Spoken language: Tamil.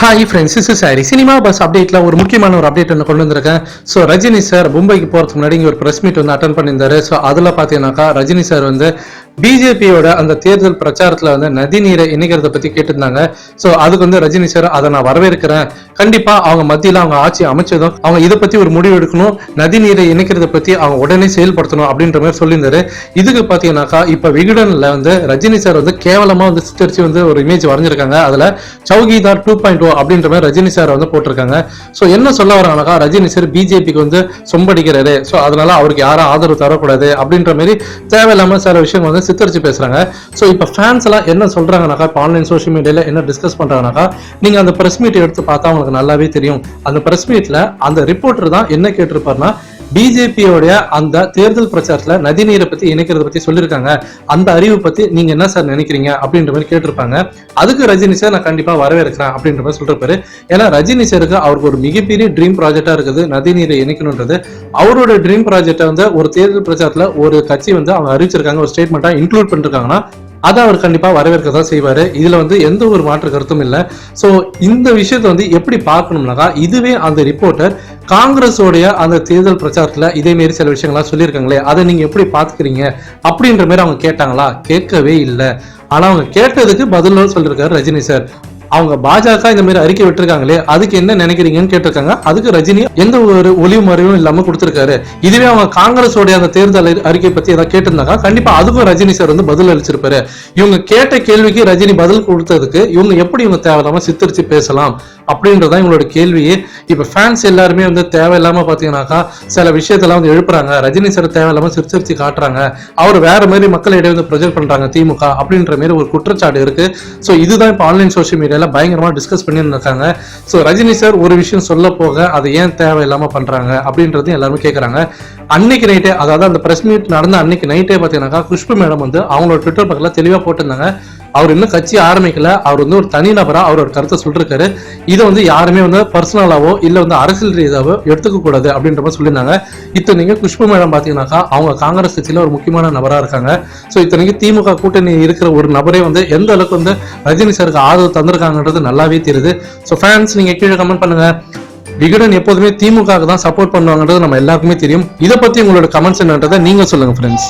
Hi friends is sorry cinema buzz அப்டேட்ல ஒரு முக்கியமான ஒரு அப்டேட் ஒன்று கொண்டு வந்திருக்கேன். ஸோ ரஜினி சார் மும்பைக்கு போகிறதுக்கு முன்னாடி இங்கே ஒரு ப்ரெஸ் மீட் வந்து அட்டன் பண்ணியிருந்தாரு. ஸோ அதில் பார்த்தீங்கன்னாக்கா ரஜினி சார் வந்து பிஜேபியோட அந்த தேர்தல் பிரச்சாரத்தில் வந்து நதி நீரை இணைக்கிறத பற்றி கேட்டிருந்தாங்க. ஸோ அதுக்கு வந்து ரஜினி சார் அதை நான் வரவேற்கிறேன். கண்டிப்பாக அவங்க மத்தியில் அவங்க ஆட்சி அமைச்சதும் அவங்க இதை பற்றி ஒரு முடிவு எடுக்கணும் நதி நீரை இணைக்கிறத பற்றி அவங்க உடனே செயல்படுத்தணும் அப்படின்ற மாதிரி சொல்லியிருந்தாரு. இதுக்கு பார்த்தீங்கன்னாக்கா இப்போ விகடனில் வந்து ரஜினி சார் வந்து கேவலமாக வந்து சித்தரிச்சு வந்து ஒரு இமேஜ் வரைஞ்சிருக்காங்க. அதில் Chowkidar two point O oh அப்படின்ற மாதிரி ரஜினி சார் வந்து போட்டிருக்காங்க. ஸோ என்ன சொல்ல வராங்கனாக்கா ரஜினி சார் பிஜேபிக்கு வந்து சொம்படிக்கிறாரு. ஸோ அதனால அவருக்கு யாரும் ஆதரவு தரக்கூடாது அப்படின்ற மாதிரி தேவையில்லாம சில விஷயம் வந்து சித்தரிச்சு பேசுறாங்க. ஸோ இப்போ ஃபேன்ஸ் எல்லாம் என்ன சொல்றாங்கனாக்கா இப்போ ஆன்லைன் சோஷியல் மீடியால என்ன டிஸ்கஸ் பண்றாங்கனாக்கா நீங்க அந்த பிரஸ் மீட் எடுத்து பார்த்தா நமக்கு நல்லாவே தெரியும். அந்த பிரஸ் மீட்ல அந்த ரிப்போர்ட்டர் தான் என்ன கேட்டிருப்பாருன்னா பிஜேபியோடைய அந்த தேர்தல் பிரச்சாரத்துல நதிநீரை பத்தி இணைக்கிறத பத்தி சொல்லியிருக்காங்க. அந்த அறிவு பத்தி நீங்க என்ன சார் நினைக்கிறீங்க? அப்படின்ற மாதிரி கேட்டிருப்பாங்க. அதுக்கு ரஜினி சார் நான் கண்டிப்பா வரவேற்கிறேன் அப்படின்ற மாதிரி சொல்லிருப்பாரு. ஏன்னா ரஜினி சாருக்கு அவருக்கு ஒரு மிகப்பெரிய ட்ரீம் ப்ராஜெக்டா இருக்குது நதிநீரை இணைக்கணுன்றது. அவரோட ட்ரீம் ப்ராஜெக்டை வந்து ஒரு தேர்தல் பிரச்சாரத்துல ஒரு கட்சி வந்து அவங்க அறிவிச்சிருக்காங்க ஒரு ஸ்டேட்மெண்ட்டா இன்க்ளூட் பண்ணிருக்காங்கன்னா அதை அவர் கண்டிப்பாக வரவேற்க தான் செய்வார். இதில் வந்து எந்த ஒரு மாற்று கருத்தும் இல்லை. ஸோ இந்த விஷயத்தை வந்து எப்படி பார்க்கணும்னாக்கா இதுவே அந்த ரிப்போர்ட்டர் காங்கிரஸோடைய அந்த தேர்தல் பிரச்சாரத்தில் இதே மாரி சில விஷயங்கள்லாம் சொல்லியிருக்காங்களே அதை நீங்கள் எப்படி பார்த்துக்கிறீங்க? அப்படின்ற மாதிரி அவங்க கேட்டாங்களா? கேட்கவே இல்லை. ஆனால் அவங்க கேட்டதுக்கு பதிலும் சொல்லியிருக்காரு ரஜினி சார். அவங்க பாஜக இந்த மாதிரி அறிக்கை விட்டுருக்காங்களே அதுக்கு என்ன நினைக்கிறீங்கன்னு கேட்டிருக்காங்க. அதுக்கு ரஜினி எந்த ஒரு ஒளிவு மறைவும் இல்லாம கொடுத்திருக்காரு. இதுவே அவங்க காங்கிரஸோடைய அந்த தேர்தல் அறிக்கை பத்தி ஏதாவது கேட்டிருந்தாங்க கண்டிப்பா அதுக்கும் ரஜினி சார் வந்து பதில் அளிச்சிருப்பாரு. இவங்க கேட்ட கேள்விக்கு ரஜினி பதில் கொடுத்ததுக்கு இவங்க எப்படி இவங்க தேவையில்லாம சித்தரிச்சு பேசலாம்? அப்படின்றதான் இவங்களோட கேள்வியே. இப்போ ஃபேன்ஸ் எல்லாருமே வந்து தேவையில்லாமல் பார்த்தீங்கன்னாக்கா சில விஷயத்தெல்லாம் வந்து எழுப்புறாங்க. ரஜினி சார் தேவையில்லாமல் சிரிச்சிருத்தி காட்டுறாங்க. அவர் வேற மாதிரி மக்களிடையே வந்து ப்ரொஜெக்ட் பண்ணுறாங்க திமுக அப்படின்ற மாதிரி ஒரு குற்றச்சாட்டு இருக்கு. ஸோ இதுதான் இப்போ ஆன்லைன் சோஷியல் மீடியாவில் பயங்கரமாக டிஸ்கஸ் பண்ணிட்டு ஸோ ரஜினி சார் ஒரு விஷயம் சொல்ல போக அதை ஏன் தேவையில்லாமல் பண்ணுறாங்க அப்படின்றது எல்லாருமே கேட்குறாங்க அன்னைக்கு நைட்டே அதாவது அந்த பிரஸ் மீட் நடந்த அன்னைக்கு நைட்டே பார்த்தீங்கன்னாக்கா குஷ்பு மேடம் வந்து அவங்களோட ட்விட்டர் பக்கத்தில் தெளிவாக போட்டிருந்தாங்க. அவர் இன்னும் கட்சி ஆரம்பிக்கல. அவர் வந்து ஒரு தனி நபரா அவரோட கருத்தை சொல்லிருக்காரு. இதை வந்து யாருமே வந்து பர்சனலாவோ இல்லை வந்து அரசியல் ரீதியாவோ எடுத்துக்க கூடாது அப்படின்ற மாதிரி சொல்லியிருந்தாங்க. இத்தனைக்கு குஷ்பு மேடம் பார்த்தீங்கன்னாக்கா அவங்க காங்கிரஸ் கட்சியில ஒரு முக்கியமான நபரா இருக்காங்க. ஸோ இத்தனைக்கு திமுக கூட்டணி இருக்கிற ஒரு நபரே வந்து எந்த அளவுக்கு வந்து ரஜினி சாருக்கு ஆதரவு தந்திருக்காங்கன்றது நல்லாவே தெரியுது. ஸோ ஃபேன்ஸ் நீங்க கீழே கமெண்ட் பண்ணுங்க. விகடன் எப்போதுமே திமுக தான் சப்போர்ட் பண்ணுவாங்கன்றது நம்ம எல்லாருக்குமே தெரியும். இதை பத்தி உங்களோட கமெண்ட்ஸ் என்னன்றதை நீங்க சொல்லுங்க ஃப்ரெண்ட்ஸ்